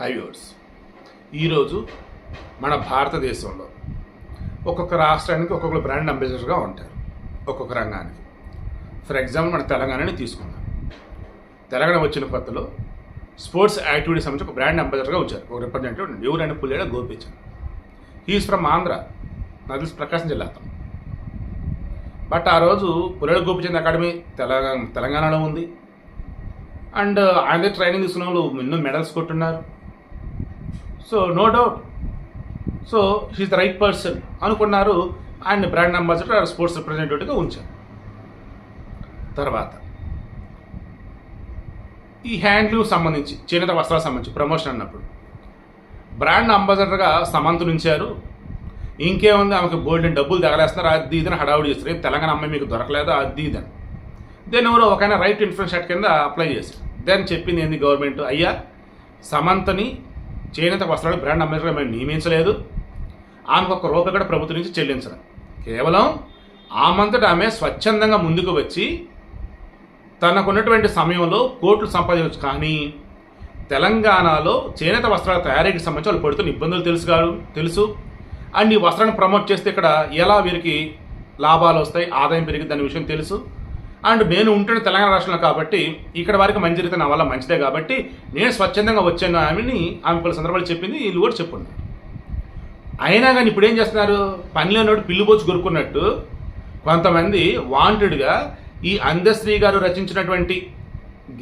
High viewers ఈరోజు మన భారతదేశంలో ఒక్కొక్క రాష్ట్రానికి ఒక్కొక్క బ్రాండ్ అంబాసిడర్గా ఉంటారు. ఒక్కొక్క రంగానికి. ఫర్ ఎగ్జాంపుల్ మన తెలంగాణని తీసుకుందాం. తెలంగాణ వచ్చిన కొత్తలో స్పోర్ట్స్ యాక్టివిటీ సంబంధించి ఒక బ్రాండ్ అంబాసిడర్గా వచ్చారు ఒక రిప్రజెంటేటివ్ ఎవరైనా పుల్లేడ గోపించారు హీఈస్ ఫ్రమ్ ఆంధ్ర నాకు తెలిసి ప్రకాశం జిల్లా బట్ ఆ రోజు పుల్లేడ గోపిచంద్ అకాడమీ తెలంగాణ తెలంగాణలో ఉంది. అండ్ uh, ఆయన ట్రైనింగ్ తీసుకున్న వాళ్ళు ఎన్నో medals కొట్టున్నారు. So no doubt so he's the right person అనుకున్నారు. ఆయన బ్రాండ్ అంబాసిడర్ స్పోర్ట్స్ రిప్రజెంటేటివ్గా ఉంచారు. తర్వాత ఈ హ్యాండ్లూమ్ సంబంధించి చేనేత వస్త్రాలకు సంబంధించి ప్రమోషన్ అన్నప్పుడు బ్రాండ్ అంబాసిడర్గా సమంత ఉంచారు ఇంకేముంది ఆమెకు బోల్డ్ డబ్బులు తగలేస్తున్నారు. అది ఇదని హడావుడి చేస్తారు తెలంగాణ అమ్మాయి మీకు దొరకలేదు? అది ఇదని. దెన్ ఎవరో ఒక రైట్ ఇన్ఫ్లుయెన్స్ యాక్ట్ కింద అప్లై చేశారు. దెన్ చెప్పింది ఏంది గవర్నమెంట్ అయ్యా సమంతని చేనేత వస్త్రాలు బ్రాండ్ అంబాసిడర్ మేము నియమించలేదు. ఆమెకు ఒక రూపాయి కూడా ప్రభుత్వం నుంచి చెల్లించడం కేవలం ఆమంతట ఆమె స్వచ్ఛందంగా ముందుకు వచ్చి తనకున్నటువంటి సమయంలో కోట్లు సంపాదించవచ్చు. కానీ తెలంగాణలో చేనేత వస్త్రాల తయారీకి సంబంధించి వాళ్ళు పడుతున్న ఇబ్బందులు తెలుసు కాదు తెలుసు. అండ్ ఈ వస్త్రాన్ని ప్రమోట్ చేస్తే ఇక్కడ ఎలా వీరికి లాభాలు వస్తాయి ఆదాయం పెరిగింది అనే విషయం తెలుసు. అండ్ నేను ఉంటాను తెలంగాణ రాష్ట్రంలో కాబట్టి ఇక్కడ వారికి మంచి జరిగితే నా వల్ల మంచిదే కాబట్టి నేను స్వచ్ఛందంగా వచ్చాను ఆమెని ఆమె పలు సందర్భాలు చెప్పింది వీళ్ళు కూడా చెప్పున్నారు. అయినా కానీ ఇప్పుడు ఏం చేస్తున్నారు? పనిలోనోడు పిల్లు పోచి కొరుకున్నట్టు కొంతమంది వాంటెడ్గా ఈ అందశ్రీ గారు రచించినటువంటి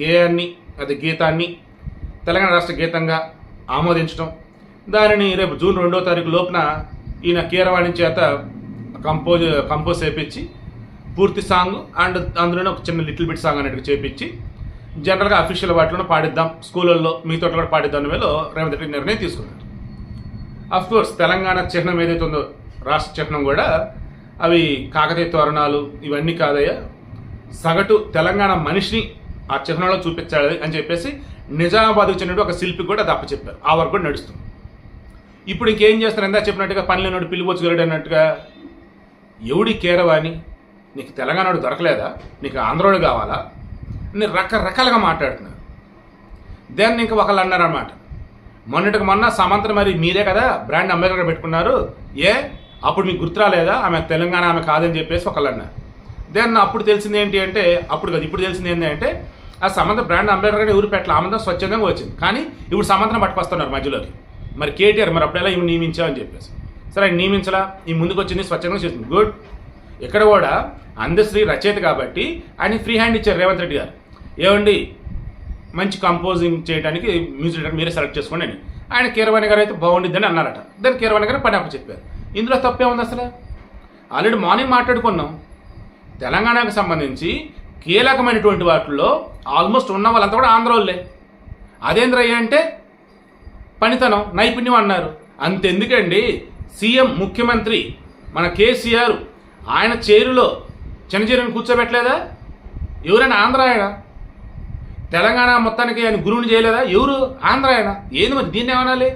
గేయాన్ని అది గీతాన్ని తెలంగాణ రాష్ట్ర గీతంగా ఆమోదించడం దానిని రేపు జూన్ రెండో తారీఖు లోపున ఈయన కీరవాణి చేత కంపోజ్ కంపోజ్ చేపించి పూర్తి సాంగ్ అండ్ అందులోనే ఒక చిన్న లిటిల్ బిట్ సాంగ్ అనేది చేపించి జనరల్గా అఫీషియల్ వాటిలోనే పాడిద్దాం. స్కూళ్ళల్లో మీతో కూడా పాడిద్దాం అనే వేలో రేవంత్ రెడ్డి నిర్ణయం తీసుకున్నారు. అఫ్ కోర్స్ తెలంగాణ చిహ్నం ఏదైతే ఉందో రాష్ట్ర చిహ్నం కూడా అవి కాకతీయ తోరణాలు ఇవన్నీ కాదయ్యా. సగటు తెలంగాణ మనిషిని ఆ చిహ్నంలో చూపించాలి అని చెప్పేసి నిజామాబాద్కు చెందిన ఒక శిల్పి కూడా దప్ప చెప్పారు ఆ వరకు కూడా నడుస్తుంది. ఇప్పుడు ఇంకేం చేస్తారు? ఎందా చెప్పినట్టుగా పనిలో నోడు పిలువచ్చుగలడు అన్నట్టుగా. ఎవడి కేరవాణి? నీకు తెలంగాణడు దొరకలేదా? నీకు ఆంధ్రోడు కావాలా? నేను రకరకాలుగా మాట్లాడుతున్నారు. దాన్ని ఇంకా ఒకళ్ళు అన్నారన్నమాట. మొన్నటికి మొన్న సమంతను మరి మీరే కదా బ్రాండ్ అంబేద్కర్ పెట్టుకున్నారు. ఏ? అప్పుడు మీకు గుర్తురాలేదా ఆమె తెలంగాణ ఆమె కాదని చెప్పేసి ఒకళ్ళు అన్నారు. దెన్ అప్పుడు తెలిసింది ఏంటి అంటే అప్పుడు కదా ఇప్పుడు తెలిసింది ఏంటి అంటే ఆ సమంత బ్రాండ్ అంబేద్కర్ ఎవరు పెట్టాలి? ఆమంతా స్వచ్ఛందంగా వచ్చింది. కానీ ఇప్పుడు సమంతను పట్టుకొస్తున్నారు మధ్యలోకి. మరి కేటీఆర్ మరి అప్పుడెలా ఇవి నియమించామని చెప్పేసి. సరే ఆయన నియమించలా? ఈ ముందుకు వచ్చింది స్వచ్ఛంగా చేసింది. గుడ్ ఇక్కడ కూడా అందశ్రీ రచయిత కాబట్టి ఆయన ఫ్రీ హ్యాండ్ ఇచ్చారు రేవంత్ రెడ్డి గారు. ఏమండి? మంచి కంపోజింగ్ చేయడానికి మ్యూజిక్ డైరెక్టర్ మీరే సెలెక్ట్ చేసుకోండి అని. ఆయన కీరవాణి గారు అయితే బాగుండిద్దని అన్నారట. దాని కీరవాణి గారు పని చెప్పారు. ఇందులో తప్పే ఉంది అసలు? ఆల్రెడీ మార్నింగ్ మాట్లాడుకున్నాం. తెలంగాణకు సంబంధించి కీలకమైనటువంటి వాటిల్లో ఆల్మోస్ట్ ఉన్న వాళ్ళంతా కూడా ఆంధ్ర వాళ్ళే. అదేంద్రయ్య అంటే పనితనం నైపుణ్యం అన్నారు. అంతెందుకండి? సీఎం ముఖ్యమంత్రి మన కేసీఆర్ ఆయన చేరులో చిన్నచీరుని కూర్చోబెట్టలేదా? ఎవరైనా ఆంధ్ర ఆయన తెలంగాణ మొత్తానికి ఆయన గురువుని చేయలేదా? ఎవరు? ఆంధ్ర ఆయన ఏంది మరి దీన్ని ఏమనాలి?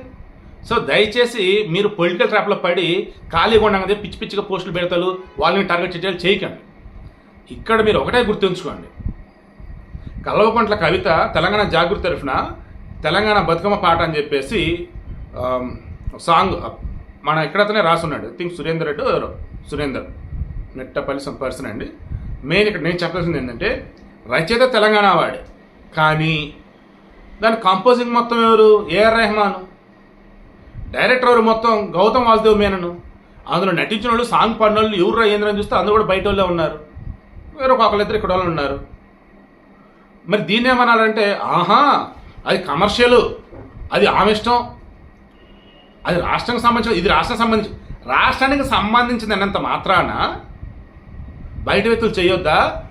సో దయచేసి మీరు పొలిటికల్ ట్రాప్లో పడి ఖాళీగా ఉండగానే పిచ్చి పిచ్చిగా పోస్టులు పెడతారు వాళ్ళని టార్గెట్ చేయాలి చేయకండి. ఇక్కడ మీరు ఒకటే గుర్తుంచుకోండి. కల్వకుంట్ల కవిత తెలంగాణ జాగృతి తరఫున తెలంగాణ బతుకమ్మ పాట అని చెప్పేసి సాంగ్ మన ఎక్కడతనే రాసున్నాడు. థింక్ సురేందర్ రెడ్డి ఎవరో? సురేందర్. నెట్టపల్లి పర్సన్ అండి. మెయిన్ ఇక్కడ నేను చెప్పాల్సింది ఏంటంటే రచయిత తెలంగాణ వాడే. కానీ దాని కంపోజింగ్ మొత్తం ఎవరు? ఏఆర్ రెహమాన్ డైరెక్టర్ ఎవరు మొత్తం? గౌతమ్ వాసుదేవ్ మేనను. అందులో నటించిన వాళ్ళు సాంగ్ పాడిన వాళ్ళు ఎవరు రాజేంద్రని చూస్తే అందరూ కూడా బయట వాళ్ళే ఉన్నారు. వేరే ఒకళ్ళిద్దరు ఇక్కడ వాళ్ళు ఉన్నారు. మరి దీన్ని ఏమనాలంటే ఆహా అది కమర్షియల్ అది ఆమె ఇష్టం అది రాష్ట్రానికి సంబంధించిన ఇది రాష్ట్రం సంబంధించి రాష్ట్రానికి సంబంధించినంత మాత్రాన బయట వ్యక్తులు చేయొద్దా?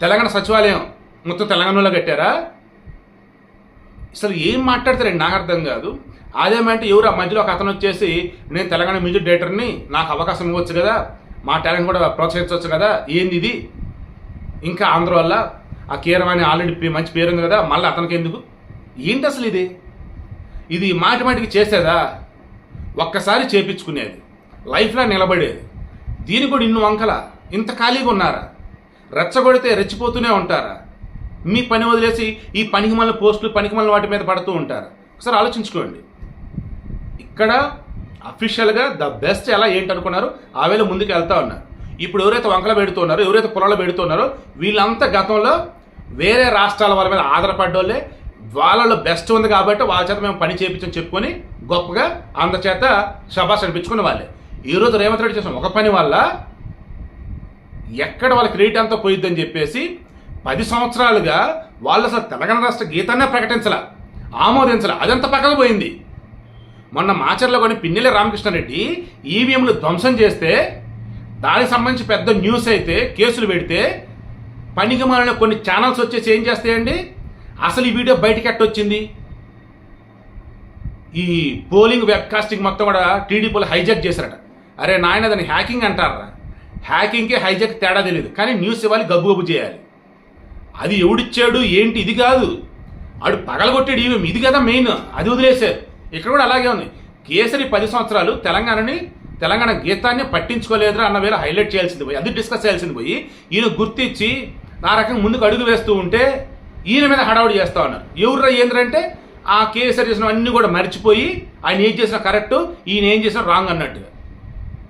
తెలంగాణ సచివాలయం మొత్తం తెలంగాణలో కట్టారా? అసలు ఏం మాట్లాడతారండి నాకు అర్థం కాదు. అదేమంటే ఎవరు ఆ మధ్యలో ఒక అతను వచ్చేసి నేను తెలంగాణ మ్యూజిక్ డైరెక్టర్ని నాకు అవకాశం ఇవ్వచ్చు కదా? మా టాలెంట్ కూడా ప్రోత్సహించవచ్చు కదా? ఏంది ఇది? ఇంకా ఆంధ్ర వల్ల ఆ కీరవాణి ఆల్రెడీ పే- మంచి పేరు ఉంది కదా? మళ్ళీ అతనికి ఎందుకు ఏంటి అసలు ఇది? ఇది మాటి మాటికి చేసేదా? ఒక్కసారి చేపించుకునేది. లైఫ్లో నిలబడేది. దీని కూడా ఇన్ని వంకలా. ఇంత ఖాళీగా ఉన్నారా? రెచ్చగొడితే రెచ్చిపోతూనే ఉంటారా? మీ పని వదిలేసి ఈ పనికిమల పోస్టులు పనికిమల వాటి మీద పడుతూ ఉంటారు? ఒకసారి ఆలోచించుకోండి. ఇక్కడ అఫీషియల్గా ద బెస్ట్ ఎలా ఏంటి అనుకున్నారు ఆ వేళ ముందుకు వెళ్తా ఉన్నారు. ఇప్పుడు ఎవరైతే వంకలు పెడుతున్నారో ఎవరైతే పొలాలు పెడుతున్నారో వీళ్ళంతా గతంలో వేరే రాష్ట్రాల వాళ్ళ మీద ఆధారపడ్డోళ్ళే. వాళ్ళలో బెస్ట్ ఉంది కాబట్టి వాళ్ళ చేత మేము పని చేయించని చెప్పుకొని గొప్పగా అందచేత షబాష్ అనిపించుకునే వాళ్ళే. ఈరోజు రేవంత్ రెడ్డి చేసిన ఒక పని వల్ల ఎక్కడ వాళ్ళ క్రెడిట్ అంతా పోయిద్దని చెప్పేసి పది సంవత్సరాలుగా వాళ్ళు అసలు తెలంగాణ రాష్ట్ర గీతాన్నే ప్రకటించాల ఆమోదించాల. అదంతా పక్కన పోయింది. మొన్న మాచర్లో కొన్ని పిన్నెల రామకృష్ణారెడ్డి ఈవీఎంలు ధ్వంసం చేస్తే దానికి సంబంధించి పెద్ద న్యూస్ అయితే కేసులు పెడితే పనికి మాలిన కొన్ని ఛానల్స్ వచ్చేసి ఏం చేస్తాయండి? అసలు ఈ వీడియో బయటికి ఎట్టొచ్చింది ఈ పోలింగ్ వెబ్కాస్టింగ్ మొత్తం కూడా టీడీపీలు హైజాక్ చేశారట. అరే నాయన దాన్ని హ్యాకింగ్ అంటారా? హ్యాకింగ్కి హైజాక్ తేడా తెలియదు కానీ న్యూస్ ఇవ్వాలి గబ్బు గబ్బు చేయాలి. అది ఎవడిచ్చాడు ఏంటి ఇది కాదు. ఆడు పగలగొట్టాడు ఈవెం ఇది కదా మెయిన్ అది వదిలేశారు ఇక్కడ కూడా అలాగే ఉంది. కేసరి పది సంవత్సరాలు తెలంగాణని తెలంగాణ గీతాన్ని పట్టించుకోలేదురా అన్న వేళ హైలైట్ చేయాల్సింది పోయి అది డిస్కస్ చేయాల్సింది పోయి ఈయన గుర్తించి నా రకంగా ముందుకు అడుగు వేస్తూ ఉంటే ఈయన మీద హడావుడి చేస్తా ఉన్నారు. ఎవర్రా ఏంద్రంటే ఆ కేసరి చేసిన అన్ని కూడా మర్చిపోయి ఆయన ఏం చేసినా కరెక్ట్ ఈయన ఏం చేసినా రాంగ్ అన్నట్టుగా.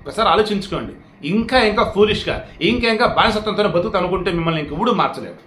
ఒకసారి ఆలోచించుకోండి. ఇంకా ఇంకా ఫూలిష్గా ఇంకా ఇంకా బానిసత్వంతో బతుకుతా అనుకుంటే మిమ్మల్ని ఇంకెప్పుడు మార్చలేదు